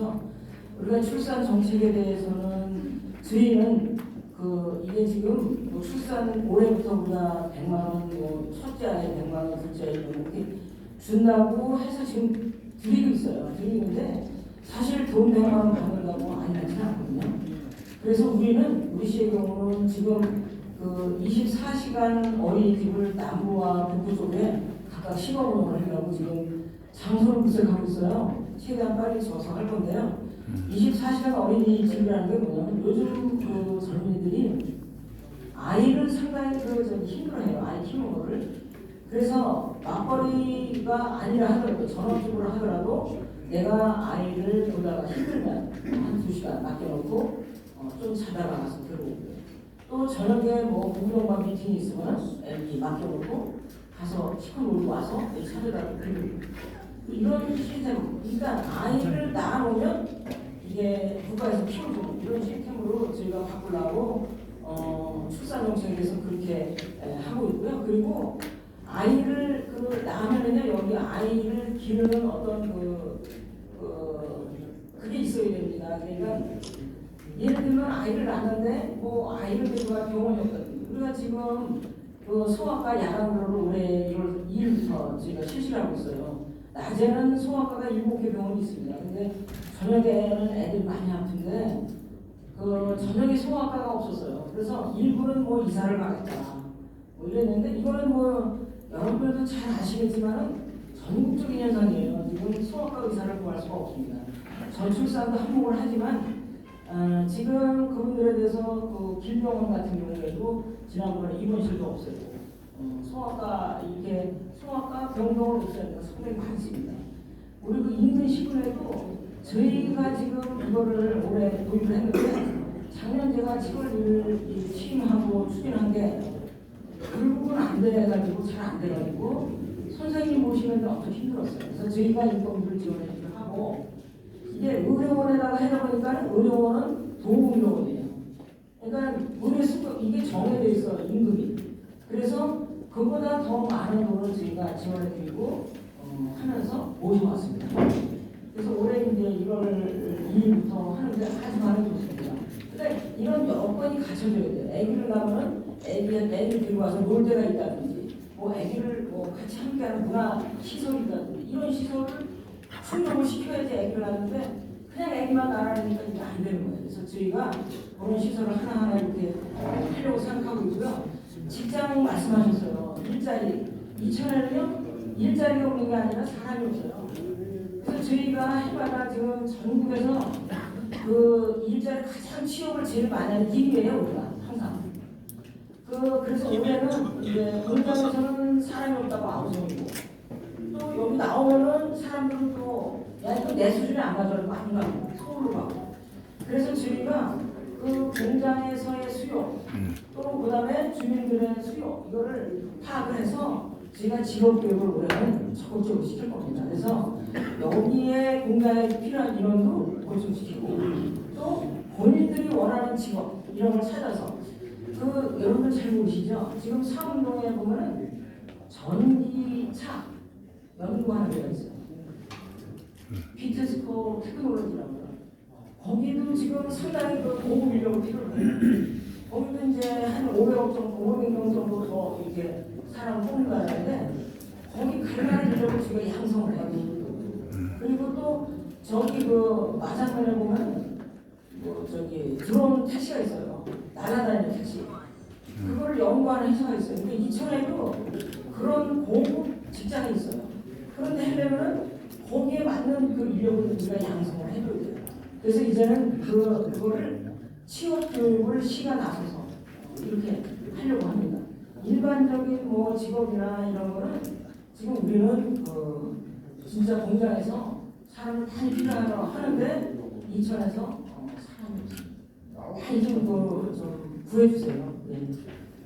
그래서 우리가 출산 정책에 대해서는 저희는 그 이게 지금 뭐 출산 올해부터 우리가 100만 원, 뭐 첫째 아이 100만 원, 둘째 아이 뭐 이렇게 준다고 해서 지금 드리고 있어요. 드리는데 사실 돈 100만 원 받는다고 안 하지 않거든요. 그래서 우리는 우리 시의 경우는 지금 그 24시간 어린이집을 남부와 북부 쪽에 각각 시범으로 하려고 지금 장소를 구색하고 있어요. 최대한 빨리 져서 할 건데요. 24시간 어린이집이라는 게 뭐냐면 요즘 그 젊은이들이 아이를 상당히 그좀 힘들어해요. 아이 키우는 거를. 그래서 맞벌이가 아니라 하더라도 전업주부를 하더라도 내가 아이를 보다가 힘들면 한 두 시간 맡겨놓고 어, 좀 자다가 가서 들어오고 또 저녁에 뭐 공동반 미팅이 있으면 애기 맡겨놓고 가서 시커 놀고 와서 찾아다가 그리고 이런 시스템 일단 아이를 낳아놓으면 이게 국가에서 키워주고 이런 시스템으로 저희가 바꾸려고 어, 출산 정책에 대해서 그렇게 에, 하고 있고요. 그리고 아이를 그 낳으면은요 여기 아이를 기르는 어떤 그, 그 그게 있어야 됩니다. 그러니까 예를 들면 아이를 낳는데 뭐 아이를 데리고 갈 병원이 없거든요. 우리가 지금 그 소아과 야간으로 올해 1월 2일부터 저희가 실시를 하고 있어요. 낮에는 소아과가 7개 병원이 있습니다. 근데 저녁에는 애들이 많이 아픈데 그 저녁에 소아과가 없었어요. 그래서 일부는 뭐 이사를 가겠다 뭐 이랬는데 이거는 뭐 여러분들도 잘 아시겠지만은 전국적인 현상이에요. 지금 소아과 의사를 구할 수가 없습니다. 전출산도 한몫을 하지만 어, 지금 그분들에 대해서 그 길병원 같은 경우에도 지난번에 입원실도 없애고 어, 소아과 이렇게 소아과 병동을 없애니까 상당히 많습니다. 우리 그 인근 시군에도 저희가 지금 이거를 올해 도입을 했는데 작년 제가 직원을 이 취임하고 추진한 게 결국은 안 돼가지고 잘 안 돼가지고 선생님 모시는데 엄청 힘들었어요. 그래서 저희가 인건비를 지원해주기로 하고 이게 의료원에다가 해다 보니까 의료원은 도움의료원이에요. 그러니까 의료 수급 이게 정해져 있어 임금이. 그래서 그보다 더 많은 돈을 저희가 지원해드리고 어, 하면서 모셔왔습니다. 그래서 올해 이제 1월 2일부터 하는데 아주 많이 좋습니다. 근데 이런 여건이 갖춰져야 돼요. 아기를 낳으면 애기 애기를 들고 와서 놀 데가 있다든지 뭐 아기를 뭐 같이 함께하는 문화 시설이 있다든지 이런 시설을 충족을 시켜야지 아기를 낳는데 그냥 아기만 낳으니까 이게 안 되는 거예요. 그래서 저희가 그런 시설을 하나하나 이렇게 하려고 생각하고 있고요. 직장 말씀하셨어요. 일자리. 이천에는요 일자리가 없는 게 아니라 사람이 없어요. 그래서 저희가 해봐라 지금 전국에서 그 일자리 가장 취업을 제일 많이 하는 1위예요 우리가 항상. 그 그래서 올해는 이제 공장에서는 사람이 없다고 아우성이고 또 여기 나오면은 사람들은 또야 이거 내 수준에 안 가져라고 안 가고 서울로 가고 그래서 저희가 그 공장에서의 수요 또 그다음에 주민들의 수요 이거를 파악을 해서 저희가 직업 교육을 올해는 적극적으로 시킬 겁니다. 그래서 여기에 공장에 필요한 인원도 보충시키고 또 본인들이 원하는 직업 이런 걸 찾아서 그 여러분들 잘 모르시죠? 지금 사운동에 보면은 전기차 연구하는 데가 있어요. 비트스코 테크놀로지라고요. 거기도 지금 상당히 그 고급 인력을 필요로 해요. 거기도 이제 한 500억 정도, 500명 정도 더 이렇게 사람 뽑는다는데 거기 갈 만한 인력을 지금 양성을 돼요. 그리고 또 저기 그 마산면에 보면 뭐 저기 드론 택시가 있어요. 날아다니는 택시. 그거를 연구하는 회사가 있어요. 근데 이천에도 그런 고급 직장이 있어요. 그런데 하려면은 거기에 맞는 그 인력을 우리가 양성을 해줘야 돼요. 그래서 이제는 그, 그거를 취업 교육을 시가 나서서 이렇게 하려고 합니다. 일반적인 뭐 직업이나 이런 거는 지금 우리는 그 진짜 공장에서 사람을 많이 필요하다고 하는데 사람이 없습니다. 많이 좀, 그, 좀 구해주세요. 네.